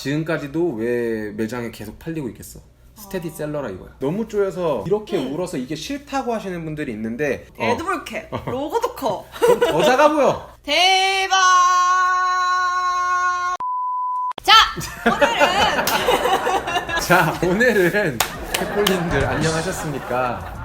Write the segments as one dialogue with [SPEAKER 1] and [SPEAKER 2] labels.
[SPEAKER 1] 지금까지도 왜 매장에 계속 팔리고 있겠어? 스테디셀러라 이거야. 너무 쪼여서 이렇게 울어서 이게 싫다고 하시는 분들이 있는데 어,
[SPEAKER 2] 에드볼캡 로고도 커
[SPEAKER 1] 그럼 더 작아 보여.
[SPEAKER 2] 대박 자 오늘은
[SPEAKER 1] 자 오늘은 캣폴님들 안녕하셨습니까?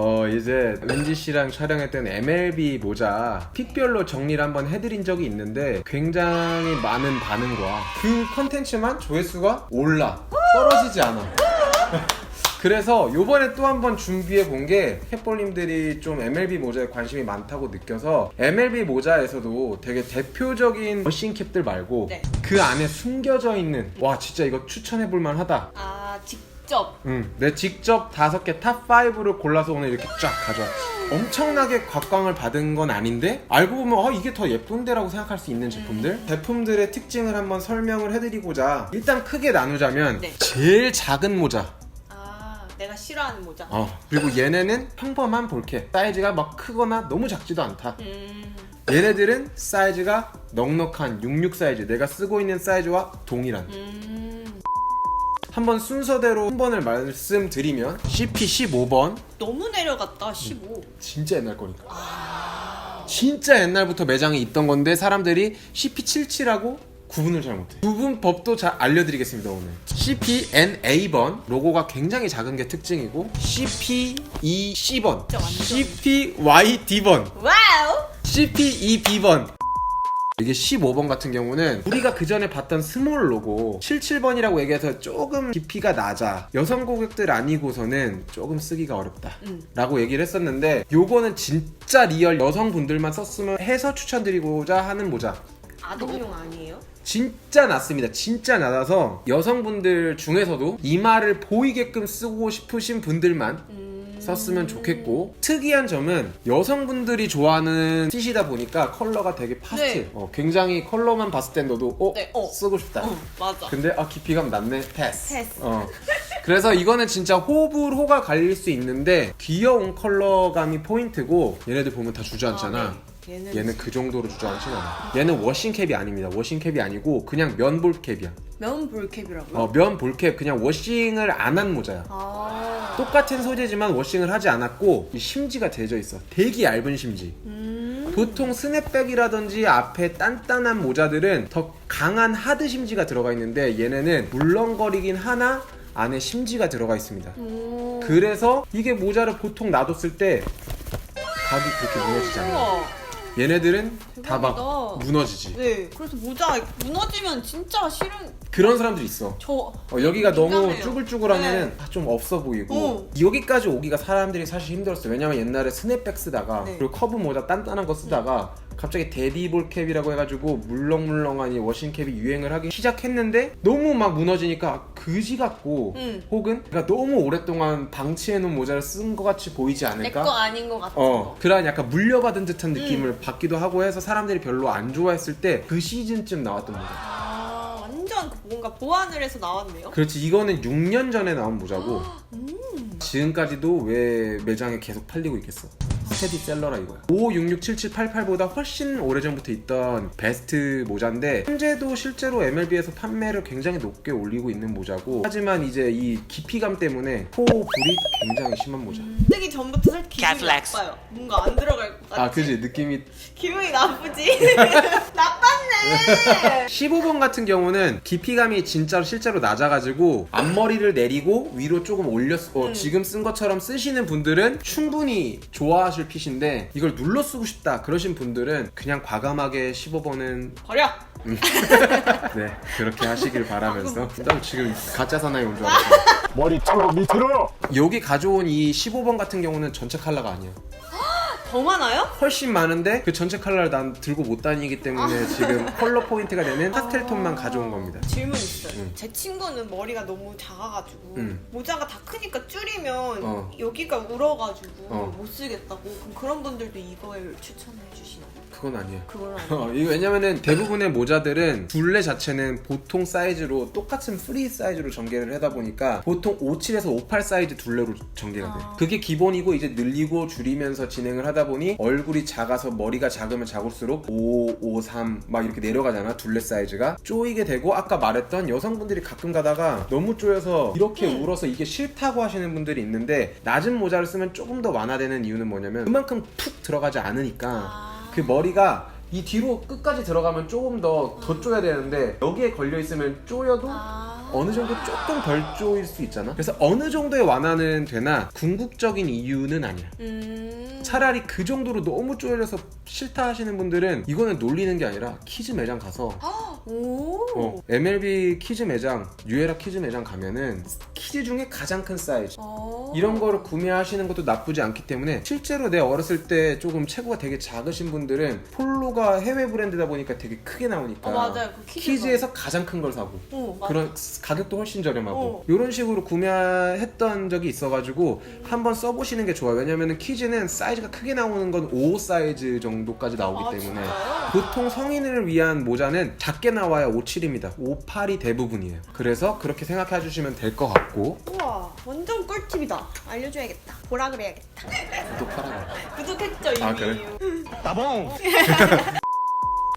[SPEAKER 1] 어 이제 렌지 씨랑 촬영했던 MLB 모자 픽별로 정리를 한번 해드린 적이 있는데 굉장히 많은 반응과 그 컨텐츠만 조회수가 올라 떨어지지 않아. 그래서 요번에 또 한 번 준비해 본게 캣볼님들이 좀 MLB 모자에 관심이 많다고 느껴서 MLB 모자에서도 되게 대표적인 머신캡들 말고
[SPEAKER 2] 네.
[SPEAKER 1] 그 안에 숨겨져 있는 와 진짜 이거 추천해 볼 만하다
[SPEAKER 2] 아 직 접.
[SPEAKER 1] 응, 내 직접 다섯 개 탑 5를 골라서 오늘 이렇게 쫙 가져왔지. 엄청나게 곽광을 받은 건 아닌데 알고 보면 아, 이게 더 예쁜데라고 생각할 수 있는 제품들? 제품들의 특징을 한번 설명을 해드리고자 일단 크게 나누자면
[SPEAKER 2] 네.
[SPEAKER 1] 제일 작은 모자.
[SPEAKER 2] 아 내가 싫어하는 모자.
[SPEAKER 1] 어, 그리고 얘네는 평범한 볼캡 사이즈가 막 크거나 너무 작지도 않다.
[SPEAKER 2] 음.
[SPEAKER 1] 얘네들은 사이즈가 넉넉한 66 사이즈. 내가 쓰고 있는 사이즈와 동일한.
[SPEAKER 2] 음,
[SPEAKER 1] 한번 순서대로 한 번을 말씀드리면 CP 15번
[SPEAKER 2] 너무 내려갔다 15
[SPEAKER 1] 진짜 옛날 거니까. 진짜 옛날부터 매장에 있던 건데 사람들이 CP77하고 구분을 잘 못해. 구분 법도 잘 알려드리겠습니다 오늘. CPNA번 로고가 굉장히 작은 게 특징이고 CP2C번,
[SPEAKER 2] 진짜 완전.
[SPEAKER 1] CPYD번,
[SPEAKER 2] 와우
[SPEAKER 1] CP2B번. 이게 15번 같은 경우는 우리가 그 전에 봤던 스몰 로고 77번이라고 얘기해서 조금 깊이가 낮아 여성 고객들 아니고서는 조금 쓰기가 어렵다
[SPEAKER 2] 음.
[SPEAKER 1] 라고 얘기를 했었는데 요거는 진짜 리얼 여성분들만 썼으면 해서 추천드리고자 하는 모자
[SPEAKER 2] 아동용 아니에요?
[SPEAKER 1] 진짜 낮습니다. 진짜 낮아서 여성분들 중에서도 이마를 보이게끔 쓰고 싶으신 분들만
[SPEAKER 2] 음...
[SPEAKER 1] 썼으면 좋겠고 특이한 점은 여성분들이 좋아하는 핏이다 보니까 컬러가 되게 파스텔
[SPEAKER 2] 네.
[SPEAKER 1] 어, 굉장히 컬러만 봤을 땐 너도 어,
[SPEAKER 2] 네, 어.
[SPEAKER 1] 쓰고 싶다
[SPEAKER 2] 어 맞아
[SPEAKER 1] 근데 아 깊이감 낮네 패스
[SPEAKER 2] 패스.
[SPEAKER 1] 어. 그래서 이거는 진짜 호불 호가 갈릴 수 있는데 귀여운 컬러감이 포인트고 얘네들 보면 다 주저앉잖아
[SPEAKER 2] 아, 네. 얘는
[SPEAKER 1] 얘는 그 정도로 주저앉진 않아 얘는 워싱캡이 아닙니다. 워싱캡이 아니고 그냥 면 볼캡이야.
[SPEAKER 2] 면 볼캡이라고요?
[SPEAKER 1] 어, 면 볼캡 그냥 워싱을 안 한 모자야.
[SPEAKER 2] 아.
[SPEAKER 1] 똑같은 소재지만 워싱을 하지 않았고 이 심지가 되져 있어. 되게 얇은 심지.
[SPEAKER 2] 음...
[SPEAKER 1] 보통 스냅백이라든지 앞에 단단한 모자들은 더 강한 하드 심지가 들어가 있는데 얘네는 물렁거리긴 하나 안에 심지가 들어가 있습니다.
[SPEAKER 2] 오...
[SPEAKER 1] 그래서 이게 모자를 보통 놔뒀을 때 각이 그렇게
[SPEAKER 2] 우와.
[SPEAKER 1] 얘네들은 다막
[SPEAKER 2] 대박이다.
[SPEAKER 1] 무너지지
[SPEAKER 2] 네 그래서 모자 무너지면 진짜 싫은
[SPEAKER 1] 그런 사람들이 있어
[SPEAKER 2] 저
[SPEAKER 1] 어, 여기가 너무
[SPEAKER 2] 민감해요.
[SPEAKER 1] 쭈글쭈글하면
[SPEAKER 2] 네.
[SPEAKER 1] 아, 좀 없어 보이고
[SPEAKER 2] 어.
[SPEAKER 1] 여기까지 오기가 사람들이 사실 힘들었어요 왜냐면 옛날에 스냅백 쓰다가
[SPEAKER 2] 네.
[SPEAKER 1] 그리고 커브 모자 단단한 거 쓰다가 갑자기 데디볼 캡이라고 해가지고 물렁물렁한 이 워싱캡이 유행을 하기 시작했는데 너무 막 무너지니까 그지 같고
[SPEAKER 2] 음.
[SPEAKER 1] 혹은 그러니까 너무 오랫동안 방치해놓은 모자를 쓴 것 같이 보이지
[SPEAKER 2] 내
[SPEAKER 1] 않을까?
[SPEAKER 2] 거 아닌 것 같은
[SPEAKER 1] 어,
[SPEAKER 2] 거
[SPEAKER 1] 그런 약간 물려받은 듯한 느낌을
[SPEAKER 2] 음.
[SPEAKER 1] 받기도 하고 해서 사람들이 별로 안 좋아했을 때 그 시즌쯤 나왔던 모자.
[SPEAKER 2] 아 완전 그 뭔가 보완을 해서 나왔네요
[SPEAKER 1] 그렇지 이거는 6년 전에 나온 모자고
[SPEAKER 2] 음.
[SPEAKER 1] 지금까지도 왜 매장에 계속 팔리고 있겠어 스테디셀러라 이거야. 55667788보다 훨씬 오래전부터 있던 베스트 모자인데 현재도 실제로 MLB에서 판매를 굉장히 높게 올리고 있는 모자고 하지만 이제 이 깊이감 때문에 코 불이 굉장히 심한 모자.
[SPEAKER 2] 뜨기 전부터 살짝 기분이
[SPEAKER 3] Catflex.
[SPEAKER 2] 나빠요. 뭔가 안 들어갈 것 같아.
[SPEAKER 1] 아 그지. 느낌이
[SPEAKER 2] 기분이 나쁘지? 나빴네!
[SPEAKER 1] 15번 같은 경우는 깊이감이 진짜로 실제로 낮아가지고 앞머리를 내리고 위로 조금 올렸 어,
[SPEAKER 2] 음.
[SPEAKER 1] 지금 쓴 것처럼 쓰시는 분들은 충분히 좋아하실 핏인데 이걸 눌러 쓰고 싶다 그러신 분들은 그냥 과감하게 15번은
[SPEAKER 2] 버려!
[SPEAKER 1] 네 그렇게 하시길 바라면서. 난 지금 가짜 사나이 온 줄 알았어.
[SPEAKER 4] 머리 짱고 밑으로!
[SPEAKER 1] 여기 가져온 이 15번 같은 경우는 전체 컬러가 아니야
[SPEAKER 2] 더 많아요?
[SPEAKER 1] 훨씬 많은데 그 전체 컬러를 난 들고 못 다니기 때문에 지금 컬러 포인트가 되는 파스텔 톤만 가져온 겁니다
[SPEAKER 2] 질문 있어요.
[SPEAKER 1] 응.
[SPEAKER 2] 제 친구는 머리가 너무 작아가지고
[SPEAKER 1] 응.
[SPEAKER 2] 모자가 다 크니까 줄이면
[SPEAKER 1] 어.
[SPEAKER 2] 여기가 울어가지고
[SPEAKER 1] 어.
[SPEAKER 2] 못 쓰겠다고. 그럼 그런 분들도 이걸 추천해 주시나요?
[SPEAKER 1] 그건 아니에요.
[SPEAKER 2] 그건 아니에요.
[SPEAKER 1] 어, 이거 왜냐면은 대부분의 모자들은 둘레 자체는 보통 사이즈로 똑같은 프리 사이즈로 전개를 하다 보니까 보통 57에서 58 사이즈 둘레로 전개가 돼.
[SPEAKER 2] 아.
[SPEAKER 1] 그게 기본이고 이제 늘리고 줄이면서 진행을 하다 보니 얼굴이 작아서 머리가 작으면 작을수록 5, 5, 3 막 이렇게 내려가잖아 둘레 사이즈가 쪼이게 되고 아까 말했던 여성분들이 가끔 가다가 너무 쪼여서 이렇게 울어서 이게 싫다고 하시는 분들이 있는데 낮은 모자를 쓰면 조금 더 완화되는 이유는 뭐냐면 그만큼 푹 들어가지 않으니까
[SPEAKER 2] 아.
[SPEAKER 1] 그 머리가 이 뒤로 끝까지 들어가면 조금 더 더 쪼야 되는데 여기에 걸려 있으면 쪼여도
[SPEAKER 2] 아.
[SPEAKER 1] 어느 정도 조금 덜 쪼일 수 있잖아. 그래서 어느 정도의 완화는 되나 궁극적인 이유는 아니야.
[SPEAKER 2] 음.
[SPEAKER 1] 차라리 그 정도로 너무 쪼여서 싫다 하시는 분들은 이거는 놀리는 게 아니라 키즈 매장 가서
[SPEAKER 2] 오.
[SPEAKER 1] 어, MLB 키즈 매장, 유에라 키즈 매장 가면은 키즈 중에 가장 큰 사이즈
[SPEAKER 2] 어.
[SPEAKER 1] 이런 거를 구매하시는 것도 나쁘지 않기 때문에 실제로 내 어렸을 때 조금 체구가 되게 작으신 분들은 폴로가 해외 브랜드다 보니까 되게 크게 나오니까
[SPEAKER 2] 어, 맞아요. 그 키즈가.
[SPEAKER 1] 키즈에서 가장 큰 걸 사고
[SPEAKER 2] 어, 맞아.
[SPEAKER 1] 그런 가격도 훨씬 저렴하고
[SPEAKER 2] 어.
[SPEAKER 1] 이런 식으로 구매했던 적이 있어가지고 한번 써보시는 게 좋아요 왜냐면은 키즈는 사이즈가 크게 나오는 건 5 사이즈 정도까지 나오기
[SPEAKER 2] 아,
[SPEAKER 1] 때문에
[SPEAKER 2] 진짜요?
[SPEAKER 1] 보통 성인을 위한 모자는 작게 나와야 57입니다 58이 대부분이에요 그래서 그렇게 생각해 주시면 될 것 같고
[SPEAKER 2] 우와, 완전 꿀팁이다. 알려줘야겠다. 보라 그래야겠다.
[SPEAKER 1] 구독하라
[SPEAKER 2] 구독했죠 이미.
[SPEAKER 1] 아, 그래?
[SPEAKER 4] 따봉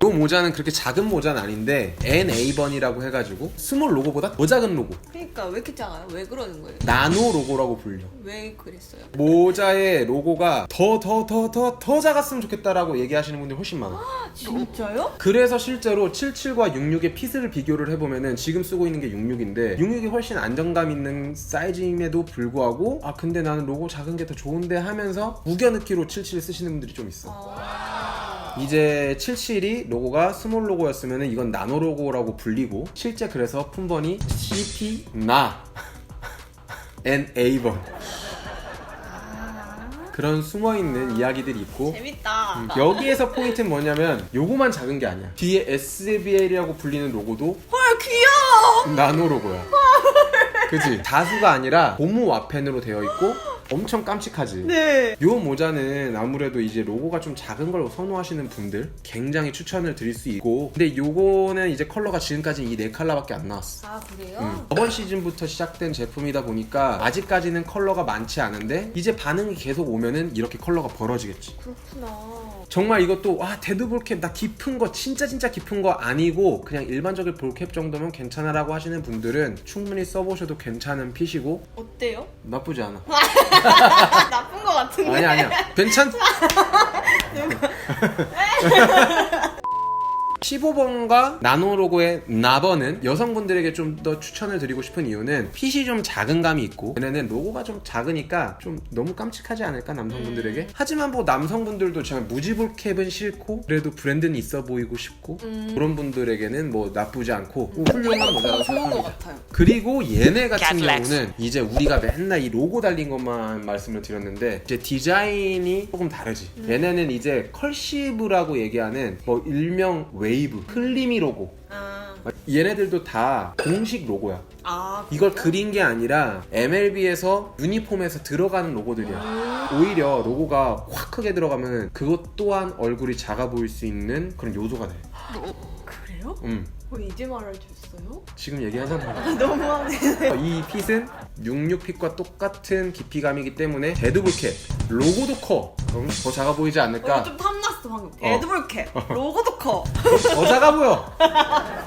[SPEAKER 1] 이 모자는 그렇게 작은 모자는 아닌데 NA번이라고 해가지고 스몰 로고보다 더 작은 로고
[SPEAKER 2] 그러니까 왜 이렇게 작아요? 왜 그러는 거예요?
[SPEAKER 1] 나노 로고라고 불려
[SPEAKER 2] 왜 그랬어요?
[SPEAKER 1] 모자의 로고가 더 더 더 더 더 작았으면 좋겠다라고 얘기하시는 분들이 훨씬 많아
[SPEAKER 2] 진짜요?
[SPEAKER 1] 그래서 실제로 77과 66의 핏을 비교를 해보면은 지금 쓰고 있는 게 66인데 66이 훨씬 안정감 있는 사이즈임에도 불구하고 아 근데 나는 로고 작은 게 더 좋은데 하면서 우겨넣기로 77 쓰시는 분들이 좀 있어
[SPEAKER 2] 아.
[SPEAKER 1] 이제 77이 로고가 스몰 로고였으면 이건 나노 로고라고 불리고 실제 그래서 품번이 CP 나 NA번 그런 숨어있는 이야기들이 있고
[SPEAKER 2] 재밌다.
[SPEAKER 1] 음, 여기에서 포인트는 뭐냐면 요거만 작은 게 아니야 뒤에 SBL이라고 불리는 로고도
[SPEAKER 2] 헐 귀여워.
[SPEAKER 1] 나노 로고야 그지? 다수가 아니라 고무 와펜으로 되어 있고 엄청 깜찍하지
[SPEAKER 2] 네.
[SPEAKER 1] 요 모자는 아무래도 이제 로고가 좀 작은 걸 선호하시는 분들 굉장히 추천을 드릴 수 있고 근데 요거는 이제 컬러가 지금까지 이 네 컬러밖에 안 나왔어
[SPEAKER 2] 아 그래요?
[SPEAKER 1] 음. 저번 시즌부터 시작된 제품이다 보니까 아직까지는 컬러가 많지 않은데 이제 반응이 계속 오면은 이렇게 컬러가 벌어지겠지
[SPEAKER 2] 그렇구나.
[SPEAKER 1] 정말 이것도 와 데드 볼캡 나 깊은 거 진짜 진짜 깊은 거 아니고 그냥 일반적인 볼캡 정도면 괜찮아라고 하시는 분들은 충분히 써보셔도 괜찮은 핏이고
[SPEAKER 2] 어때요?
[SPEAKER 1] 나쁘지 않아
[SPEAKER 2] 나쁜 거 같은데.
[SPEAKER 1] 아니야 아니야 괜찮 15번과 나노 로고의 나번은 여성분들에게 좀 더 추천을 드리고 싶은 이유는 핏이 좀 작은 감이 있고 얘네는 로고가 좀 작으니까 좀 너무 깜찍하지 않을까 남성분들에게 하지만 뭐 남성분들도 제가 무지볼 캡은 싫고 그래도 브랜드는 있어 보이고 싶고
[SPEAKER 2] 음.
[SPEAKER 1] 그런 분들에게는 뭐 나쁘지 않고 훌륭한 모자라고
[SPEAKER 2] 좋은 거
[SPEAKER 1] 생각합니다. 그리고 얘네 같은 경우는 이제 우리가 맨날 이 로고 달린 것만 말씀을 드렸는데 이제 디자인이 조금 다르지. 얘네는 이제 컬시브라고 얘기하는 뭐 일명 웨이브, 클리미 로고.
[SPEAKER 2] 아,
[SPEAKER 1] 얘네들도 다 공식 로고야.
[SPEAKER 2] 아
[SPEAKER 1] 이걸 그린 게 아니라 MLB에서 유니폼에서 들어가는 로고들이야. 오히려 로고가 확 크게 들어가면 그것 또한 얼굴이 작아 보일 수 있는 그런 요소가 돼.
[SPEAKER 2] 그래요?
[SPEAKER 1] 음,
[SPEAKER 2] 어, 이제 말해줬어요?
[SPEAKER 1] 지금 얘기하잖아.
[SPEAKER 2] 너무하네.
[SPEAKER 1] 이 핏은 66핏과 똑같은 깊이감이기 때문에 데드볼캡 로고도 커 그럼 더 작아 보이지
[SPEAKER 2] 어,
[SPEAKER 1] 않을까
[SPEAKER 2] 좀 탐 났어 방금. 데드볼캡. 로고도 커.
[SPEAKER 1] 더 작아 보여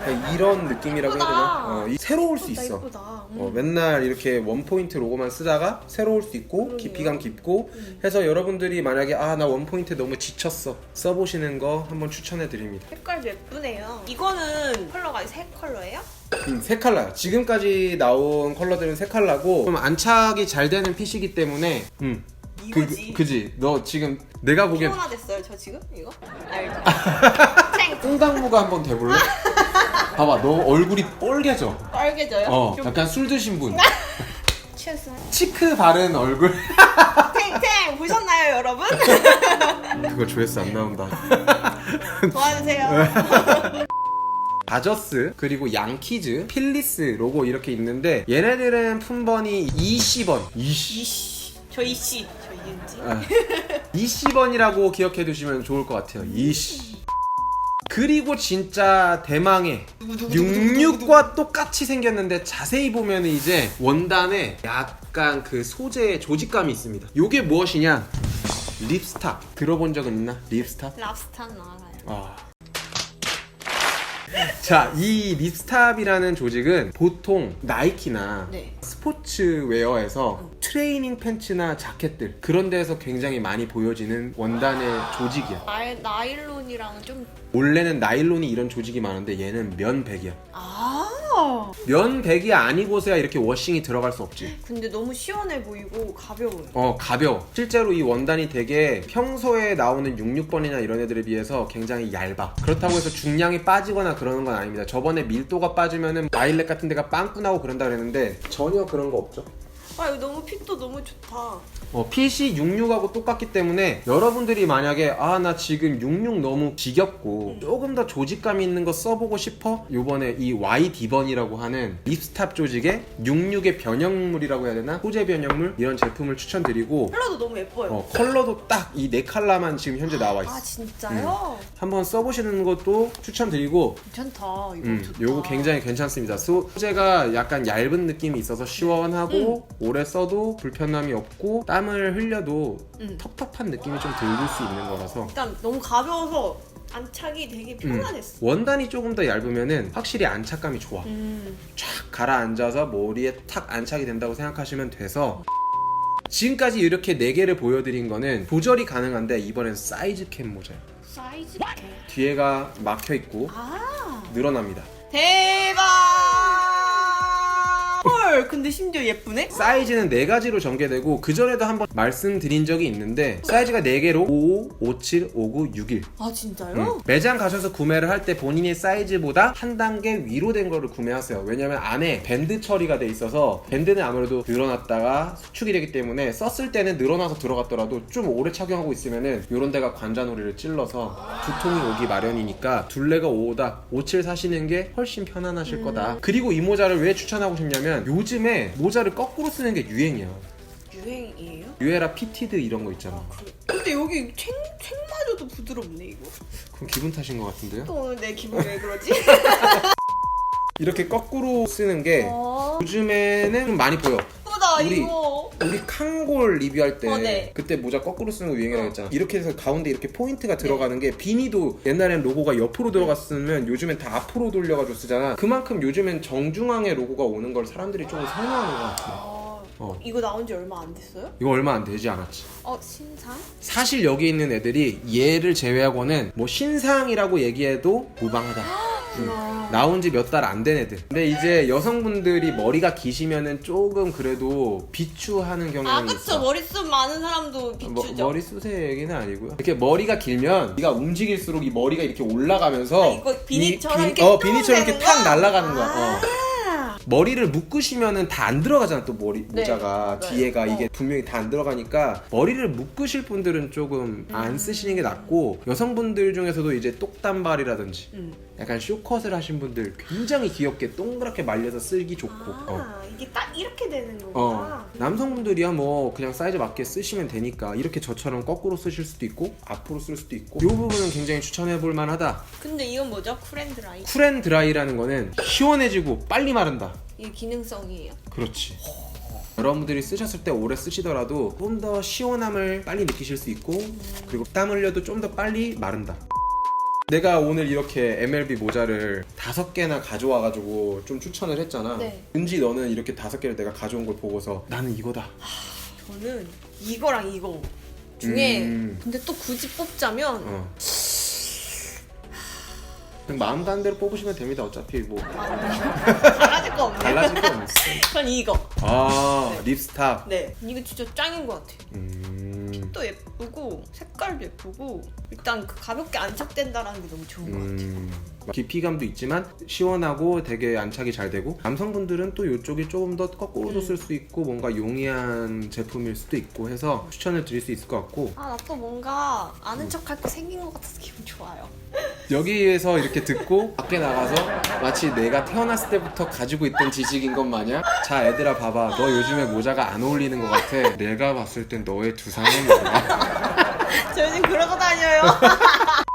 [SPEAKER 1] 그러니까 이런 느낌이라고 해야 되나
[SPEAKER 2] 예쁘다.
[SPEAKER 1] 어, 이- 새로울 수
[SPEAKER 2] 예쁘다,
[SPEAKER 1] 있어
[SPEAKER 2] 예쁘다. 음.
[SPEAKER 1] 어, 맨날 이렇게 원포인트 로고만 쓰다가 새로울 수 있고
[SPEAKER 2] 그러게요.
[SPEAKER 1] 깊이감 깊고
[SPEAKER 2] 음.
[SPEAKER 1] 해서 여러분들이 만약에 아 나 원포인트 너무 지쳤어 써보시는 거 한번 추천해 드립니다
[SPEAKER 2] 색깔도 예쁘네요. 이거는 컬러가 세 컬러예요?
[SPEAKER 1] 음, 세 컬러야 지금까지 나온 컬러들은 세 컬러고 좀 안착이 잘 되는 핏이기 때문에 음. 그,
[SPEAKER 2] 이거지.
[SPEAKER 1] 그 지 너 지금 내가 보기엔
[SPEAKER 2] 피곤하 됐어요 저 지금 이거? 알죠? 탱
[SPEAKER 1] 콩당무가 한번 돼볼래? 봐봐 너 얼굴이 뻘개져
[SPEAKER 2] 빨개져요?
[SPEAKER 1] 어
[SPEAKER 2] 좀
[SPEAKER 1] 약간 술 드신 분
[SPEAKER 2] 취했어요?
[SPEAKER 1] 치크 바른 얼굴
[SPEAKER 2] 탱탱 보셨나요 여러분?
[SPEAKER 1] 그거 조회수 안 나온다
[SPEAKER 2] 도와주세요.
[SPEAKER 1] 바저스 그리고 양키즈 필리스 로고 이렇게 있는데 얘네들은 품번이 20원 20
[SPEAKER 2] 이씨 저 이씨 저 이은지
[SPEAKER 1] 아, 20원이라고 기억해 두시면 좋을 것 같아요 20 그리고 진짜 대망의 66과 똑같이 생겼는데 자세히 보면 이제 원단에 약간 그 소재 조직감이 있습니다. 이게 무엇이냐? 립스탑 들어본 적은 있나? 립스탑?
[SPEAKER 2] 랍스타는 알아요.
[SPEAKER 1] 아. 자, 이 립스탑이라는 조직은 보통 나이키나
[SPEAKER 2] 네.
[SPEAKER 1] 스포츠웨어에서 트레이닝 팬츠나 자켓들 그런 데에서 굉장히 많이 보여지는 원단의 조직이야.
[SPEAKER 2] 나일, 나일론이랑 좀
[SPEAKER 1] 원래는 나일론이 이런 조직이 많은데 얘는 면백이야.
[SPEAKER 2] 아.
[SPEAKER 1] 면백이 아니고서야 이렇게 워싱이 들어갈 수 없지.
[SPEAKER 2] 근데 너무 시원해 보이고 가벼워요.
[SPEAKER 1] 어 가벼워 실제로 이 원단이 되게 평소에 나오는 66번이나 이런 애들에 비해서 굉장히 얇아 그렇다고 해서 중량이 빠지거나 그러는 건 아닙니다 저번에 밀도가 빠지면은 마일렛 같은 데가 빵꾸 나고 그런다 그랬는데 전혀 그런 거 없죠
[SPEAKER 2] 아 이거 너무 핏도 너무 좋다.
[SPEAKER 1] 어, 핏이 66하고 똑같기 때문에 여러분들이 만약에 아 나 지금 66 너무 지겹고 조금 더 조직감 있는 거 써보고 싶어 요번에 이 Y 디번이라고 하는 립스탑 조직의 66의 변형물이라고 해야 되나 소재 변형물 이런 제품을 추천드리고
[SPEAKER 2] 컬러도 너무 예뻐요.
[SPEAKER 1] 어, 컬러도 딱 이 네 컬러만 지금 현재 나와 있어.
[SPEAKER 2] 아 진짜요?
[SPEAKER 1] 한번 써보시는 것도 추천드리고,
[SPEAKER 2] 괜찮다. 이거
[SPEAKER 1] 음,
[SPEAKER 2] 좋다.
[SPEAKER 1] 요거 굉장히 괜찮습니다. 소재가 약간 얇은 느낌이 있어서 시원하고 오래 써도 불편함이 없고 땀을 흘려도
[SPEAKER 2] 음.
[SPEAKER 1] 텁텁한 느낌이 좀 들고 수 있는 거라서.
[SPEAKER 2] 일단 너무 가벼워서 안착이 되게
[SPEAKER 1] 음,
[SPEAKER 2] 편안했어.
[SPEAKER 1] 원단이 조금 더 얇으면은 확실히 안착감이 좋아.
[SPEAKER 2] 음.
[SPEAKER 1] 쫙 가라앉아서 머리에 탁 안착이 된다고 생각하시면 돼서 지금까지 이렇게 4개를 보여드린 거는 조절이 가능한데 이번엔 사이즈 캡 모자예요.
[SPEAKER 2] 사이즈
[SPEAKER 1] 뒤에가 막혀 있고
[SPEAKER 2] 아
[SPEAKER 1] 늘어납니다.
[SPEAKER 2] 대박. 헐 근데 심지어 예쁘네.
[SPEAKER 1] 사이즈는 네 가지로 전개되고 그 전에도 한번 말씀드린 적이 있는데 사이즈가 네 개로 55, 57, 59, 61.
[SPEAKER 2] 아 진짜요?
[SPEAKER 1] 음, 매장 가셔서 구매를 할 때 본인의 사이즈보다 한 단계 위로 된 거를 구매하세요. 왜냐면 안에 밴드 처리가 돼 있어서 밴드는 아무래도 늘어났다가 수축이 되기 때문에 썼을 때는 늘어나서 들어갔더라도 좀 오래 착용하고 있으면은 이런 데가 관자놀이를 찔러서 두통이 오기 마련이니까 둘레가 5다 57 사시는 게 훨씬 편안하실 거다. 그리고 이 모자를 왜 추천하고 싶냐면 요 즘에 모자를 거꾸로 쓰는 게 유행이야.
[SPEAKER 2] 유행이에요?
[SPEAKER 1] 유에라 피티드 이런 거 있잖아.
[SPEAKER 2] 근데 여기 책 책마저도 부드럽네 이거.
[SPEAKER 1] 그럼 기분 탓인 것 같은데요?
[SPEAKER 2] 또 오늘 내 기분 왜 그러지?
[SPEAKER 1] 이렇게 거꾸로 쓰는 게
[SPEAKER 2] 어.
[SPEAKER 1] 요즘에는 좀 많이 보여.
[SPEAKER 2] 예쁘다
[SPEAKER 1] 우리-
[SPEAKER 2] 이거.
[SPEAKER 1] 우리 칸골 리뷰할 때
[SPEAKER 2] 어, 네.
[SPEAKER 1] 그때 모자 거꾸로 쓰는 거 유행이라고 했잖아. 이렇게 해서 가운데 이렇게 포인트가 들어가는 게 비니도 옛날엔 로고가 옆으로 들어갔으면 요즘엔 다 앞으로 돌려가지고 쓰잖아. 그만큼 요즘엔 정중앙에 로고가 오는 걸 사람들이 조금 선호하는 것 같아.
[SPEAKER 2] 아,
[SPEAKER 1] 어.
[SPEAKER 2] 이거 나온 지 얼마 안 됐어요?
[SPEAKER 1] 이거 얼마 안 되지 않았지.
[SPEAKER 2] 어 신상?
[SPEAKER 1] 사실 여기 있는 애들이 얘를 제외하고는 뭐 신상이라고 얘기해도 무방하다. 음. 나온 지 몇 달 안 된 애들. 근데 이제 여성분들이 머리가 기시면은 조금 그래도 비추하는 경향이
[SPEAKER 2] 아 그쵸
[SPEAKER 1] 있어.
[SPEAKER 2] 머리숱 많은 사람도
[SPEAKER 1] 뭐,
[SPEAKER 2] 비추죠.
[SPEAKER 1] 머리 숱의 얘기는 아니고요. 이렇게 머리가 길면 네가 움직일수록 이 머리가 이렇게 올라가면서
[SPEAKER 2] 아, 이거 비니처럼
[SPEAKER 1] 이 비-
[SPEAKER 2] 이렇게
[SPEAKER 1] 어 비니처럼 이렇게 탁
[SPEAKER 2] 거?
[SPEAKER 1] 날아가는 거야. 어.
[SPEAKER 2] 아.
[SPEAKER 1] 머리를 묶으시면은 다 안 들어가잖아 또 머리
[SPEAKER 2] 네.
[SPEAKER 1] 모자가
[SPEAKER 2] 네.
[SPEAKER 1] 뒤에가
[SPEAKER 2] 어.
[SPEAKER 1] 이게 분명히 다 안 들어가니까 머리를 묶으실 분들은 조금
[SPEAKER 2] 음.
[SPEAKER 1] 안 쓰시는 게 낫고 여성분들 중에서도 이제 똑단발이라든지
[SPEAKER 2] 음.
[SPEAKER 1] 약간 쇼컷을 하신 분들 굉장히 귀엽게 동그랗게 말려서 쓰기 좋고 어.
[SPEAKER 2] 아 이게 딱 이렇게 되는 거구나.
[SPEAKER 1] 어, 남성분들이야 뭐 그냥 사이즈 맞게 쓰시면 되니까 이렇게 저처럼 거꾸로 쓰실 수도 있고 앞으로 쓸 수도 있고 이 부분은 굉장히 추천해 볼 만하다
[SPEAKER 2] 근데 이건 뭐죠? 쿨앤드라이.
[SPEAKER 1] 쿨앤드라이라는 거는 시원해지고 빨리 마른다
[SPEAKER 2] 이게 기능성이에요.
[SPEAKER 1] 그렇지 여러분들이 쓰셨을 때 오래 쓰시더라도 좀 더 시원함을 빨리 느끼실 수 있고 그리고 땀 흘려도 좀 더 빨리 마른다 내가 오늘 이렇게 MLB 모자를 다섯 개나 가져와가지고 좀 추천을 했잖아
[SPEAKER 2] 네.
[SPEAKER 1] 은지 너는 이렇게 다섯 개를 내가 가져온 걸 보고서 나는 이거다
[SPEAKER 2] 저는 이거랑 이거 중에
[SPEAKER 1] 음.
[SPEAKER 2] 근데 또 굳이 뽑자면
[SPEAKER 1] 어. 그냥 마음 가는 대로 뽑으시면 됩니다. 어차피 뭐
[SPEAKER 2] 달라질 거 없네요.
[SPEAKER 1] 달라질 거 없어.
[SPEAKER 2] 전 이거.
[SPEAKER 1] 아 립스탑.
[SPEAKER 2] 네. 이거 진짜 짱인 것 같아요.
[SPEAKER 1] 음.
[SPEAKER 2] 또 예쁘고 색깔도 예쁘고 일단 그 가볍게 안착된다라는 게 너무 좋은 것 같아요.
[SPEAKER 1] 음. 깊이감도 있지만 시원하고 되게 안착이 잘 되고 남성분들은 또 이쪽이 조금 더 거꾸로도
[SPEAKER 2] 음.
[SPEAKER 1] 쓸 수 있고 뭔가 용이한 제품일 수도 있고 해서 추천을 드릴 수 있을 것 같고
[SPEAKER 2] 아 나 또 뭔가 아는 척할 거 생긴 것 같아서 기분 좋아요.
[SPEAKER 1] 여기에서 이렇게 듣고 밖에 나가서 마치 내가 태어났을 때부터 가지고 있던 지식인 것 마냥 자 애들아 봐봐 너 요즘에 모자가 안 어울리는 것 같아 내가 봤을 땐 너의 두상은
[SPEAKER 2] 저 요즘 그러고 다녀요.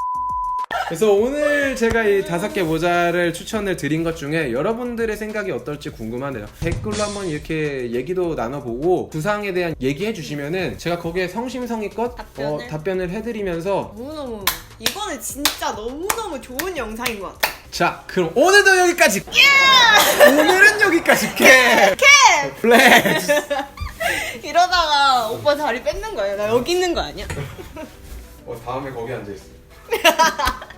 [SPEAKER 1] 그래서 오늘 제가 이 다섯 개 모자를 추천을 드린 것 중에 여러분들의 생각이 어떨지 궁금하네요. 댓글로 한번 이렇게 얘기도 나눠보고 구상에 대한 얘기해 주시면은 제가 거기에 성심성의껏
[SPEAKER 2] 답변을?
[SPEAKER 1] 어, 답변을 해드리면서
[SPEAKER 2] 너무너무 이거는 진짜 너무너무 좋은 영상인 것 같아.
[SPEAKER 1] 자 그럼 오늘도 여기까지. 오늘은 여기까지. 캡. 플렉스.
[SPEAKER 2] 이러다가 오빠 자리 뺏는 거예요. 나 여기 있는 거 아니야?
[SPEAKER 1] 어 다음에 거기 앉아 있어.